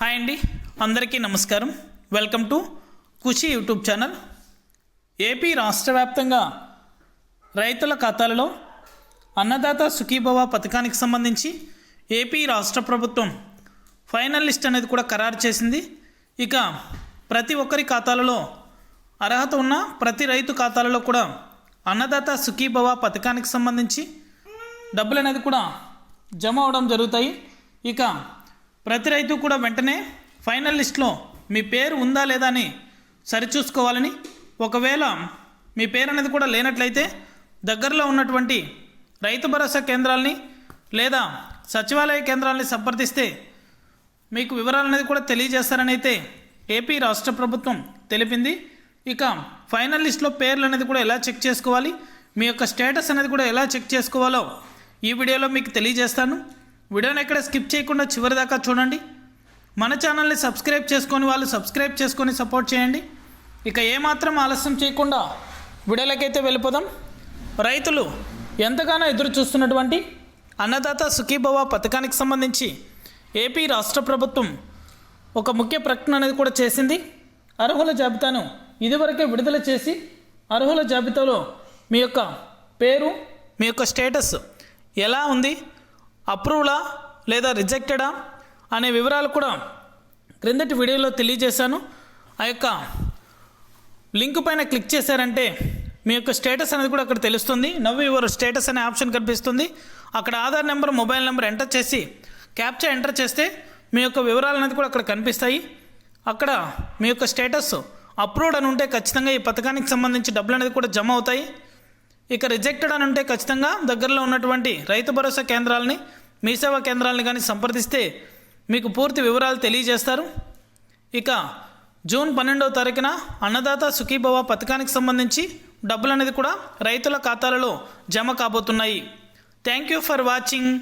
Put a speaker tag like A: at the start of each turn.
A: Hi అండి. అందరికీ నమస్కారం. Welcome to Khushi YouTube channel. AP రాష్ట్ర వ్యాప్తంగా రైతుల ఖాతాలలో అన్నదాత సుఖీభవ పథకానికి సంబంధించి ఏపీ రాష్ట్ర ప్రభుత్వం ఫైనల్ లిస్ట్ అనేది కూడా ఖరారు చేసింది. ఇక ప్రతి ఒక్కరి ఖాతాలలో అర్హత ఉన్న ప్రతి రైతు ఖాతాలలో కూడా అన్నదాత సుఖీభవ పథకానికి సంబంధించి డబ్బులు అనేది కూడా జమ అవడం జరుగుతాయి. ఇక ప్రతి రైతు కూడా వెంటనే ఫైనల్ లిస్ట్లో మీ పేరు ఉందా లేదా అని సరిచూసుకోవాలని ఒకవేళ మీ పేరు అనేది కూడా లేనట్లయితే దగ్గరలో ఉన్నటువంటి రైతు భరోసా కేంద్రాలని లేదా సచివాలయ కేంద్రాలని సంప్రదిస్తే మీకు వివరాలు అనేది కూడా తెలియజేస్తారని అయితే ఏపీ రాష్ట్ర ప్రభుత్వం తెలిపింది. ఇక ఫైనల్ లిస్ట్లో పేర్లు అనేది కూడా ఎలా చెక్ చేసుకోవాలి? మీ యొక్క స్టేటస్ అనేది కూడా ఎలా చెక్ చేసుకోవాలో ఈ వీడియోలో మీకు తెలియజేస్తాను. వీడియోని ఎక్కడ స్కిప్ చేయకుండా చివరి దాకా చూడండి. మన ఛానల్ని సబ్స్క్రైబ్ చేసుకొని వాళ్ళు సబ్స్క్రైబ్ చేసుకొని సపోర్ట్ చేయండి. ఇక ఏమాత్రం ఆలస్యం చేయకుండా వీడియోలకైతే వెళ్ళిపోదాం. రైతులు ఎంతగానో ఎదురు చూస్తున్నటువంటి అన్నదాత సుఖీభవ పథకానికి సంబంధించి ఏపీ రాష్ట్ర ప్రభుత్వం ఒక ముఖ్య ప్రకటన అనేది కూడా చేసింది. అర్హుల జాబితాను ఇదివరకే విడుదల చేసి అర్హుల జాబితాలో మీ యొక్క పేరు మీ యొక్క స్టేటస్ ఎలా ఉంది? అప్రూవ్లా లేదా రిజెక్టెడా అనే వివరాలు కూడా క్రిందటి వీడియోలో తెలియజేశాను. ఆ యొక్క లింక్ పైన క్లిక్ చేశారంటే మీ యొక్క స్టేటస్ అనేది కూడా అక్కడ తెలుస్తుంది. నవ్వు యువర్ స్టేటస్ అనే ఆప్షన్ కనిపిస్తుంది. అక్కడ Aadhaar number mobile number enter చేసి క్యాప్చర్ ఎంటర్ చేస్తే మీ యొక్క వివరాలు అనేది కూడా అక్కడ కనిపిస్తాయి. అక్కడ మీ యొక్క స్టేటస్ అప్రూవ్డ్ అని ఉంటే ఖచ్చితంగా ఈ పథకానికి సంబంధించి డబ్బులు అనేది కూడా జమ అవుతాయి. ఇక రిజెక్టెడ్ అని ఉంటే ఖచ్చితంగా దగ్గరలో ఉన్నటువంటి రైతు భరోసా కేంద్రాలని మీ సేవా కేంద్రాలను కానీ సంప్రదిస్తే మీకు పూర్తి వివరాలు తెలియజేస్తారు. ఇక జూన్ పన్నెండవ తారీఖున అన్నదాత సుఖీభవ పథకానికి సంబంధించి డబ్బులు అనేది కూడా రైతుల ఖాతాలలో జమ కాబోతున్నాయి. Thank you for watching